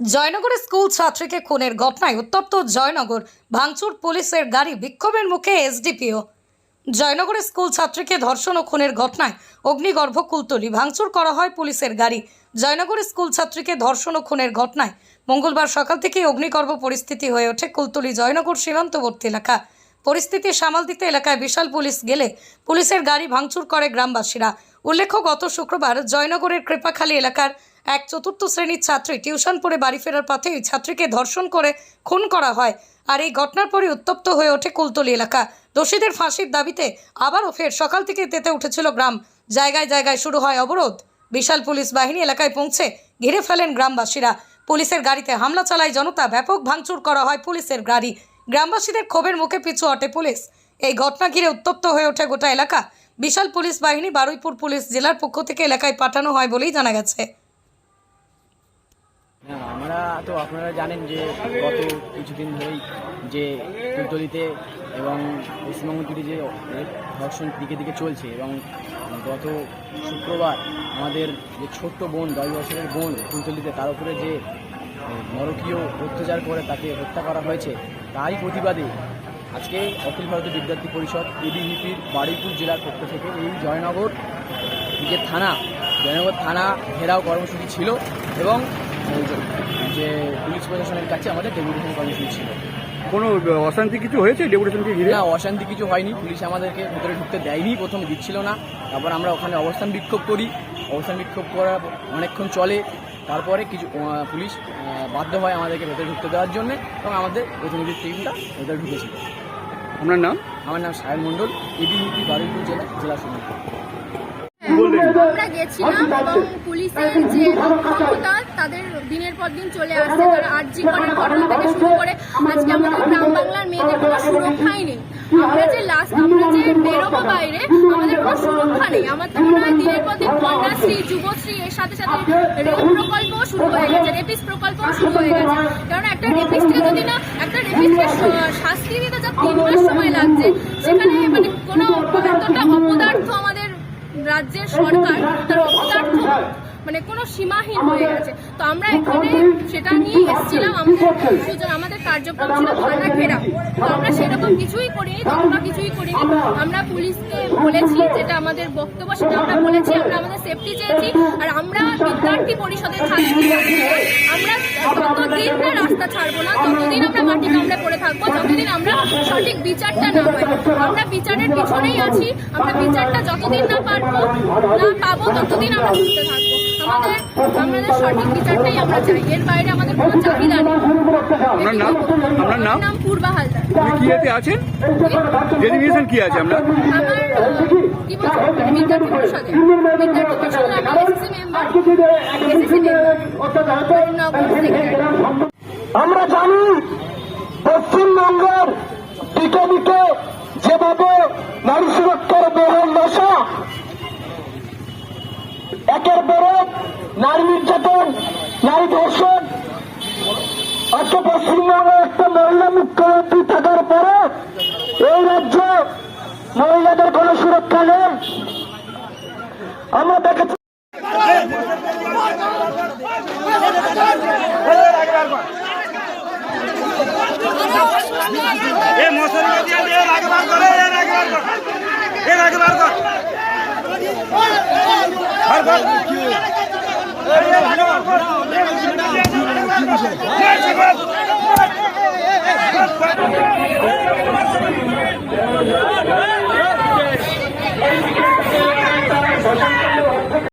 জয়নগরে school ছাত্রীকে খুনের ঘটনায় উত্তপ্ত জয়নগর ভাঙচুর পুলিশের গাড়ি বিক্ষোভের মুখে এসডিপিও। জয়নগরে স্কুল ছাত্রীকে ধর্ষণ ও খুনের ঘটনায় অগ্নিগর্ভ কুলতলি ভাঙচুর করা হয় পুলিশের গাড়ি। জয়নগরে স্কুল ছাত্রীকে ধর্ষণ ও খুনের ঘটনায় মঙ্গলবার সকাল থেকেই অগ্নিগর্ভ পরিস্থিতি হয়ে ওঠে কুলতলি জয়নগর সীমান্তবর্তী এলাকা। পরিস্থিতি সামাল দিতে এলাকায় বিশাল পুলিশ গেলে পুলিশের গাড়ি ভাঙচুর করে গ্রামবাসীরা। উল্লেখ্য, গত শুক্রবার জয়নগরের কৃপাখালী এলাকার এক চতুর্থ শ্রেণির ছাত্রী টিউশন পড়ে বাড়ি ফেরার পথে ওই ছাত্রীকে ধর্ষণ করে খুন করা হয় আর এই ঘটনার পরে উত্তপ্ত হয়ে ওঠে কুলতলি এলাকা। দোষীদের ফাঁসির দাবিতে আবারও ফের সকাল থেকে তেতে উঠেছিল গ্রাম। জায়গায় জায়গায় শুরু হয় অবরোধ। বিশাল পুলিশ বাহিনী এলাকায় পৌঁছে ঘিরে ফেলেন গ্রামবাসীরা। পুলিশের গাড়িতে হামলা চালায় জনতা, ব্যাপক ভাঙচুর করা হয় পুলিশের গাড়ি। গ্রামবাসীদের ক্ষোভের মুখে পিছু হটে পুলিশ। এই ঘটনা ঘিরে উত্তপ্ত হয়ে ওঠে গোটা এলাকা। বিশাল পুলিশ বাহিনী বারুইপুর পুলিশ জেলার পক্ষ থেকে এলাকায় পাঠানো হয় বলেই জানা গেছে। হ্যাঁ আমরা তো আপনারা জানেন যে গত কিছুদিন ধরেই যে কুলতলিতে এবং পশ্চিমবঙ্গ জুড়ে যে ধর্ষণ দিকে দিকে চলছে এবং গত শুক্রবার আমাদের যে ছোট্ট বোন, দশ বছরের বোন কুলতলিতে তার উপরে যে নরকীয় অত্যাচার করে তাকে হত্যা করা হয়েছে, তারই প্রতিবাদে আজকে অখিল ভারতীয় বিদ্যার্থী পরিষদ, এবিভিপির বারুইপুর জেলার পক্ষ থেকে এই জয়নগর যে থানা, জয়নগর থানা ঘেরাও কর্মসূচি ছিল এবং যে- পুলিশ প্রশাসনের কাছে আমাদের ডেপুটেশন কর্মসূচি ছিল। কোনো অশান্তি কিছু হয়েছে ডেপুটেশনকে ঘিরে? না অশান্তি কিছু হয়নি। পুলিশ আমাদেরকে ভেতরে ঢুকতে দেয়নি প্রথমে দিচ্ছিল না। তারপর আমরা ওখানে অবস্থান বিক্ষোভ করি। অবস্থান বিক্ষোভ করার অনেকক্ষণ চলে। তারপরে কিছু পুলিশ বাধ্য হয় আমাদেরকে ভেতরে ঢুকতে দেওয়ার জন্য এবং আমাদের প্রতিনিধির টিমটা ভেতরে ঢুকেছিল। আপনার নাম? আমার নাম সায়ন মণ্ডল। এবিউপি বারুইপুর জেলা জেলা সমিতি আমরা গেছিলাম এবং পুলিশের যে ক্ষমতা তাদের দিনের পর দিন চলে আসছে। তারা আর্জি করার ঘটনা থেকে শুরু করে আজকে আমাদের গ্রাম বাংলার মেয়েদের কোনো সুরক্ষাই নেই। আমরা যে লাস্ট আমরা যে বেরোবো বাইরে আমাদের কোনো সুরক্ষা নেই। আমার তো মনে হয় দিনের পর দিন কন্যাশ্রী যুবশ্রী এর সাথে সাথে রেপ প্রকল্পও শুরু হয়ে গেছে রেপিস প্রকল্পও শুরু হয়ে গেছে। কারণ একটা রেপিস্টকে যদি না একটা রেপিস্টকে শাস্তি দিতে যা তিন মাস সময় লাগছে সেখানে মানে কোনো এতটা অপদার্থ আমাদের রাজ্যের সরকার তার অপদার্থ মানে কোনো সীমাহীন হয়ে গেছে। তো আমরা এখানে সেটা নিয়ে এসেছিলাম আমাদের আমাদের কার্যক্রম ছিল থানা ঘেরা। তো আমরা সেরকম কিছুই করিনি তখনও কিছুই করিনি। আমরা পুলিশকে বলেছি যেটা আমাদের বক্তব্য সেটা আমরা বলেছি আমরা আমাদের সেফটি চেয়েছি আর আমরা বিদ্যার্থী পরিষদের ছাত্রী। আমরা ততদিন না রাস্তা ছাড়বো না ততদিন আমরা মাটি কামড়ে পড়ে থাকব, যতদিন আমরা সঠিক বিচারটা না পাই আমরা বিচারের পিছনেই আছি, আমরা বিচারটা যতদিন না পারব, না পাবো, ততদিন আমরা ঘুরতে থাকব। আমাদের আমাদের সঠিক বিচারটাই আমরা চাই। এর বাইরে আমাদের কোনো চাহিদা নেই। আপনার নাম? আপনার নাম? নাম পূর্বা হালদার। আপনি কি এতে আছেন? ডেলিগেশন কি আছে আপনার? আমার কি বলছো পরিষদে বিদ্যার্থী পরিষদে আমি এসএসসি মেম্বার এসএসসি মেম্বার আমরা জানি পশ্চিমবঙ্গের দিকে যেভাবে নারী সুরক্ষার বহন দশা একের পর এক নারী নির্যাতন, নারী ধর্ষণ আজকে পশ্চিমবঙ্গে একটা মহিলা মুখ্যমন্ত্রী থাকার পরে এই রাজ্যে মহিলাদের কোনো সুরক্ষা নেই। আমরা দেখেছি এর আগে বার কর। Thank you.